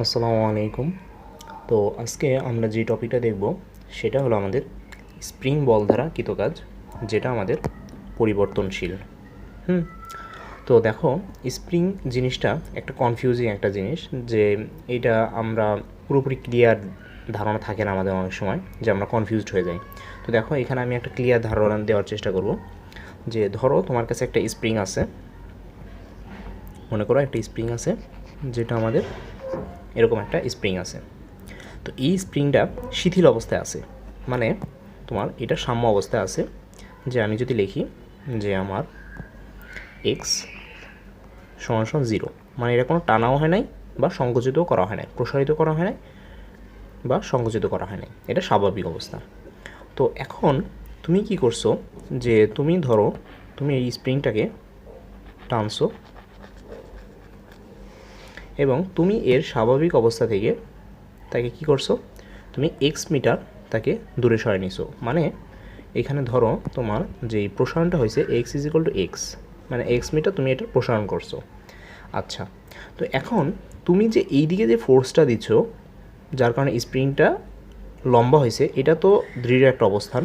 আসসালামু আলাইকুম। তো আজকে আমরা যে টপিকটা দেখব, সেটা হলো আমাদের স্প্রিং বল দ্বারা কৃতকাজ যেটা আমাদের পরিবর্তনশীল। হুম? তো দেখো, স্প্রিং জিনিসটা একটা কনফিউজিং একটা জিনিস, যে এটা আমরা পুরোপুরি ক্লিয়ার ধারণা থাকে না আমাদের অনেক সময়, যে আমরা কনফিউজড হয়ে যাই। তো দেখো, এখানে আমি একটা ক্লিয়ার ধারণা দেওয়ার চেষ্টা করব, যে ধরো তোমার কাছে একটা স্প্রিং আছে, মনে করো একটা স্প্রিং আছে, যেটা আমাদের এরকম একটা স্প্রিং আছে। তো এই স্প্রিংটা শিথিল অবস্থায় আছে। মানে তোমার এটা সাম্য অবস্থায় আছে যে আমি যদি লিখি যে আমার এক্স সমান সমান জিরো মানে এটা কোনো টানাও হয় নাই বা সংকুচিতও করা হয় নাই, প্রসারিত করা হয় নাই বা সংকুচিত করা হয় নাই। এটা স্বাভাবিক অবস্থা। তো এখন তুমি কি করছ যে তুমি ধরো তুমি এই স্প্রিংটাকে টানছো এবং তুমি এর স্বাভাবিক অবস্থা থেকে তাকে কি করছ? তুমি এক্স মিটার তাকে দূরে সরে নিছো। মানে এখানে ধরো তোমার যেই প্রসারণটা হয়েছে x is equal to x মানে এক্স মিটার তুমি এটা প্রসারণ করছ। আচ্ছা তো এখন তুমি যে এই দিকে যে ফোর্সটা দিচ্ছ যার কারণে স্প্রিংটা লম্বা হয়েছে, এটা তো দৃঢ় একটা অবস্থান।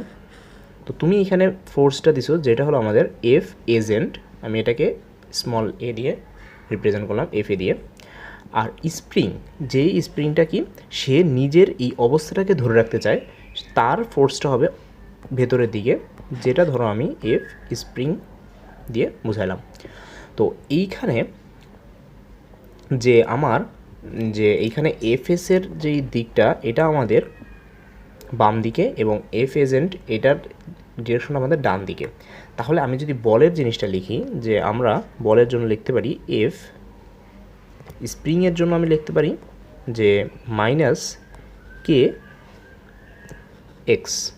তো তুমি এখানে ফোর্সটা দিছো, যেটা হলো আমাদের এফ এজেন্ট আমি এটাকে স্মল এ দিয়ে রিপ্রেজেন্ট করলাম এফ এ দিয়ে। আর স্প্রিং, যেই স্প্রিংটা কি, সে নিজের এই অবস্থাটাকে ধরে রাখতে চায়, তার ফোর্সটা হবে ভেতরের দিকে, যেটা ধরো আমি এফ স্প্রিং দিয়ে বুঝাইলাম। তো এইখানে যে আমার, যে এইখানে এফএসের যেই দিকটা, এটা আমাদের বাম দিকে এবং এফ এজেন্ট এটার ডিরেকশন আমাদের ডান দিকে। তাহলে আমি যদি বলের জিনিসটা লিখি, যে আমরা বলের জন্য লিখতে পারি এফ স্প্রিংয়ের জন্য আমি লিখতে পারি যে মাইনাস কে এক্স।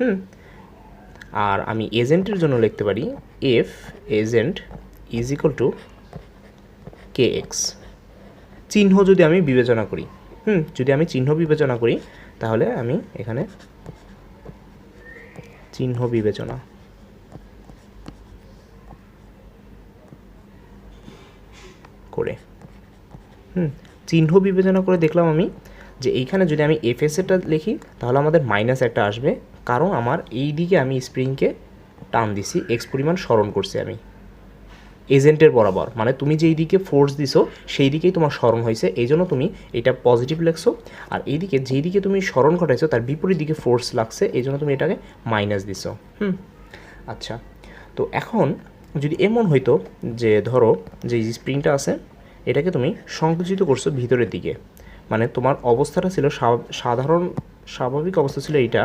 হুম। আর আমি এজেন্টের জন্য লিখতে পারি F agent is equal to k x. চিহ্ন যদি আমি বিবেচনা করি, হুম, যদি আমি চিহ্ন বিবেচনা করি, তাহলে আমি এখানে চিহ্ন বিবেচনা। করে। হুম, চিহ্ন বিবেচনা করে দেখলাম আমি যে এইখানে যদি আমি এফএসএটা লিখি, তাহলে আমাদের মাইনাস একটা আসবে। কারণ আমার এই দিকে আমি স্প্রিংকে টান দিছি এক্স পরিমাণ স্মরণ করছি আমি। এজেন্টের বরাবর মানে তুমি যেই দিকে ফোর্স দিছো, সেই দিকেই তোমার স্মরণ হয়েছে। এই জন্য তুমি এটা পজিটিভ লেখছো। আর এইদিকে যেই দিকে তুমি স্মরণ ঘটাইছো, তার বিপরীত দিকে ফোর্স লাগছে এই জন্য তুমি এটাকে মাইনাস দিছো। হুম আচ্ছা। তো এখন যদি এমন হইতো যে ধরো যে স্প্রিংটা আছে এটাকে তুমি সংকুচিত করছ ভিতরের দিকে। মানে তোমার অবস্থাটা ছিল সাধারণ, স্বাভাবিক অবস্থা ছিল এইটা।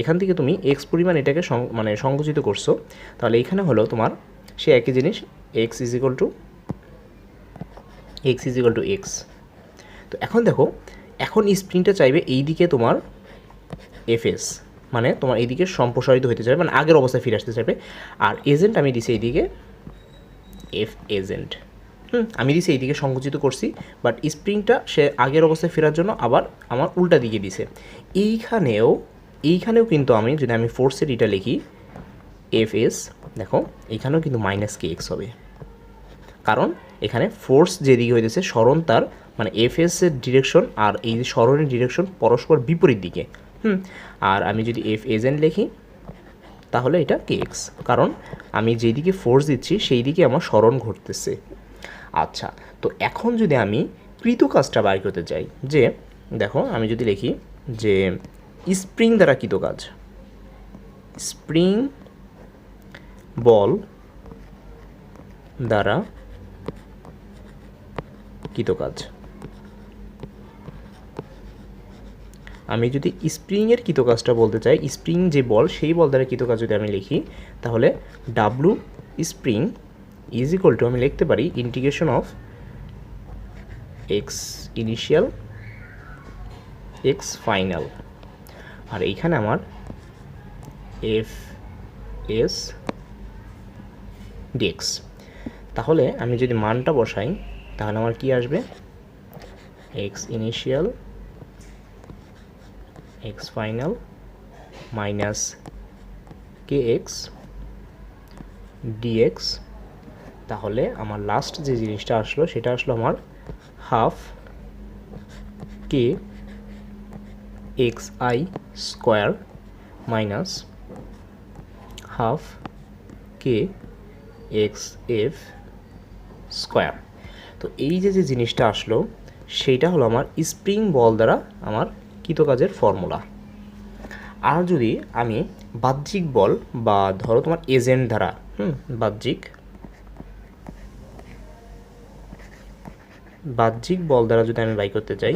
এখান থেকে তুমি এক্স পরিমাণ এটাকে মানে সংকুচিত করছ। তাহলে এখানে হলো তোমার, সে একই জিনিস x is equal to x is equal to x তো এখন দেখো, এখন স্প্রিংটা চাইবে এই দিকে তোমার এফএস মানে তোমার এইদিকে সম্প্রসারিত হতে চাইবে মানে আগের অবস্থায় ফিরে আসতে চাইবে। আর এজেন্ট আমি দিছি এইদিকে এফ এজেন্ট হুম, আমি দিছি, এইদিকে সংকুচিত করছি বাট স্প্রিংটা সে আগের অবস্থায় ফেরার জন্য আবার আমার উল্টা দিকে দিছে। এইখানেও এইখানেও কিন্তু আমি যদি আমি ফোর্সের এটা লিখি এফ এস দেখো, এখানেও কিন্তু মাইনাস কে এক্স হবে। কারণ এখানে ফোর্স যেদিকে হইতেছে, স্মরণ তার মানে এফ এর ডিরেকশন আর এই যে স্মরণের ডিরেকশন পরস্পর বিপরীত দিকে। হুম, আর আমি যদি এফ এজেন্ট লিখি, তাহলে এটা কে এক্স কারণ আমি যেদিকে ফোর্স দিচ্ছি সেই দিকে আমার স্মরণ ঘটতেছে। আচ্ছা তো এখন যদি আমি কৃত কাজটা বাইর করতে চাই, যে, দেখো, আমি যদি লিখি যে, স্প্রিং দ্বারা কৃত কাজ। স্প্রিং বল দ্বারা কৃতকাজ আমি যদি স্প্রিংয়ের কৃতকাজটা বলতে চাই, স্প্রিং যে বল, সেই বল দ্বারা কৃতকাজ যদি আমি লিখি, তাহলে W spring is equal to আমি লিখতে পারি integration of x initial x final আর এইখানে আমার এফ এস ডিএক্স তাহলে আমি যদি মানটা বসাই, তাহলে আমার কি আসবে? X initial x final minus k x dx তাহলে আমার লাস্ট যে জিনিসটা আসলো, সেটা আসলো আমার half k x i square minus half k x f square তো এই যে যে জিনিসটা আসলো, সেইটা হলো আমার স্প্রিং বল দ্বারা আমার কৃতকাজের ফর্মুলা আর যদি আমি বাহ্যিক বল বা ধরো তোমার এজেন্ট দ্বারা, হুম, বাহ্যিক বাহ্যিক বল দ্বারা যদি আমি বাই করতে চাই,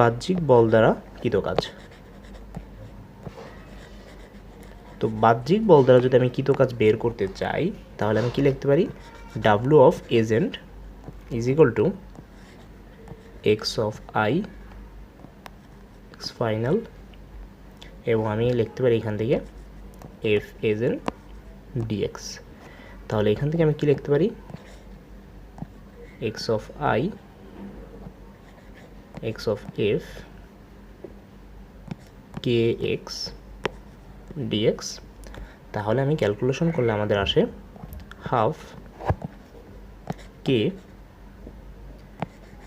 বাহ্যিক বল দ্বারা কৃত কাজ। তো বাহ্যিক বল দ্বারা যদি আমি কৃত কাজ বের করতে চাই, তাহলে আমি কি লিখতে পারি? W of agent is equal to x of i x final এবং আমি লিখতে পারি এখান থেকে এফ এজেন্ট ডিএক্স তাহলে এখান থেকে আমি কি লিখতে পারি? X of i x of f k x dx তাহলে আমি ক্যালকুলেশন করলে আমাদের আসে half k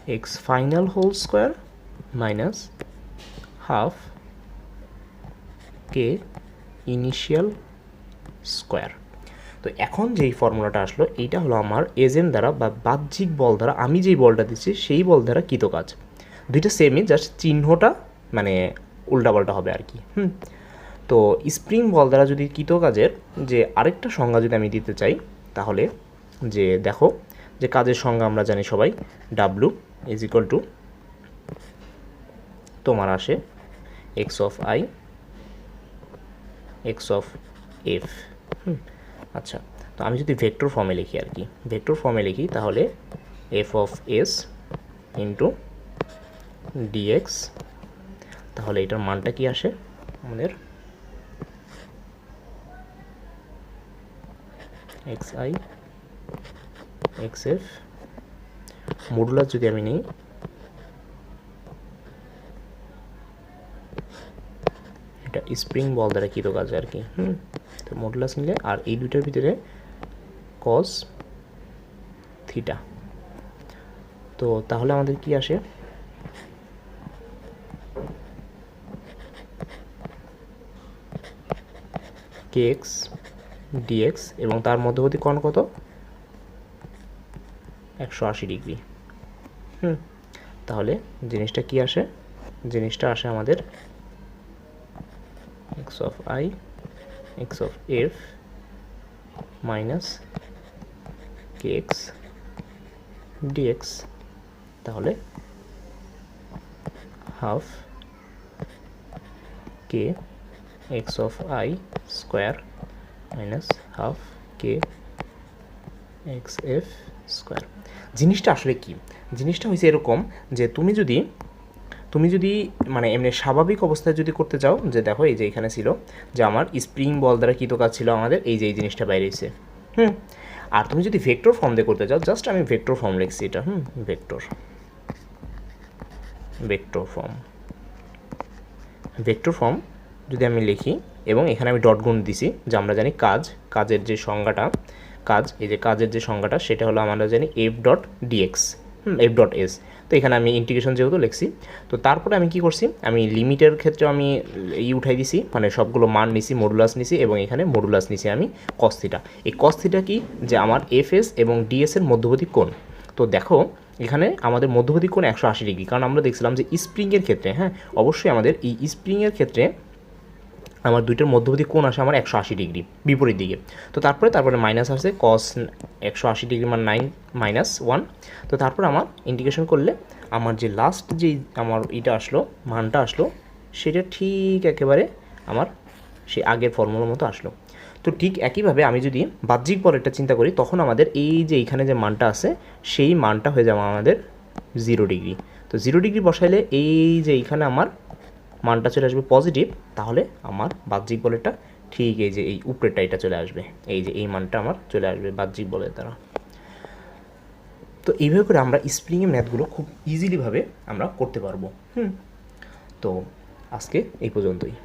x final whole square minus half k initial square. তো এখন যেই ফর্মুলাটা আসলো, এইটা হলো আমার এজেন্ট দ্বারা বা বাহ্যিক বল দ্বারা আমি যেই বলটা দিচ্ছি, সেই বল দ্বারা কৃত কাজ দুইটা সেমই জাস্ট চিহ্নটা মানে উল্টাপাল্টা হবে আর কি, হুম? তো স্প্রিং বল দ্বারা যদি কৃত কাজের যে আরেকটা সংজ্ঞা যদি আমি দিতে চাই, তাহলে যে দেখো, যে কাজের সংজ্ঞা আমরা জানি সবাই ডাব্লু ইজ ইকুয়াল টু তোমার আসে x of i x of f hmm. আচ্ছা তো আমি যদি ভেক্টর ফর্মে লিখি আর কি ভেক্টর ফর্মে লিখি তাহলে F of s into dx তাহলে এটার মানটা কি আসে? আমাদের x i x f modular যদি আমি নিই এটা স্প্রিং বল দ্বারা কৃত কাজ আর কি, হুম? তো মডুলাস নিলে আর এই দুইটার ভিতরে কস থিটা তো তাহলে আমাদের কি আসে? কে এক্স ডিএক্স এবং তার মধ্যবর্তী কোণ কত? একশো আশি ডিগ্রি। হুম, তাহলে জিনিসটা কি আসে? জিনিসটা আসে আমাদের x of i x of f minus x dx তাহলে half k x of i square minus half k x f square জিনিসটা আসলে কি? জিনিসটা হয়েছে এরকম যে তুমি যদি তুমি যদি মানে এমনি স্বাভাবিক অবস্থায় যদি করতে চাও, যে দেখো এই যে এখানে ছিল, যে আমার স্প্রিং বল দ্বারা কৃত কাজ ছিল আমাদের, এই যে এই জিনিসটা বাইরে এসে হুম? আর তুমি যদি ভেক্টর ফর্ম দিয়ে করতে চাও, জাস্ট আমি ভেক্টর ফর্ম লিখছি এটা, হুম? Vector. Vector form. Vector form যদি আমি লিখি, এবং এখানে আমি ডট গুণ দিছি, যে আমরা জানি কাজ, কাজের যে সংজ্ঞাটা, কাজ, এই যে কাজের যে সংজ্ঞাটা, সেটা হলো আমরা জানি F dot dx F dot s তো এখানে আমি ইন্টিগ্রেশন যেহেতু লিখছি, তো তারপরে আমি কি করছি, আমি লিমিটের ক্ষেত্রে আমি ই উঠাই দিছি মানে সবগুলো মান নিছি মডুলাস নিছি এবং এখানে মডুলাস নিছি আমি কস্থিটা এই কস্থিটা কি? যে আমার এফ এস এবং ডিএস এর মধ্যবর্তী কোণ। তো দেখো, এখানে আমাদের মধ্যবর্তী কোণ একশো আশি ডিগ্রি। কারণ আমরা দেখছিলাম যে স্প্রিংয়ের ক্ষেত্রে হ্যাঁ অবশ্যই আমাদের এই স্প্রিংয়ের ক্ষেত্রে আমার দুইটার মধ্যবর্তী কোণ আসে আমার একশো আশি ডিগ্রি, বিপরীত দিকে। তো তারপরে তারপরে মাইনাস আসে কস একশো আশি ডিগ্রি মানে নাইন মাইনাস ওয়ান তো তারপর আমার ইন্টিগ্রেশন করলে আমার যে লাস্ট যে আমার এটা আসলো, মানটা আসলো, সেটা ঠিক একেবারে আমার সেই আগের ফর্মুলার মতো আসলো। তো ঠিক একইভাবে আমি যদি বাহ্যিক পরেরটা চিন্তা করি, তখন আমাদের এই যে এইখানে যে মানটা আছে, সেই মানটা হয়ে যাবে আমাদের জিরো ডিগ্রি তো জিরো ডিগ্রি বসাইলে এই যে এইখানে আমার মানটা চলে আসবে পজিটিভ তাহলে আমার বাহ্যিক বলেরটা ঠিক এই যে এই উপরেরটা এটা চলে আসবে। এই যে এই মানটা আমার চলে আসবে বাহ্যিক বলের দ্বারা। তো এইভাবে করে আমরা স্প্রিংয়ের ম্যাথগুলো খুব ইজিলিভাবে আমরা করতে পারব। হুম? তো আজকে এই পর্যন্তই।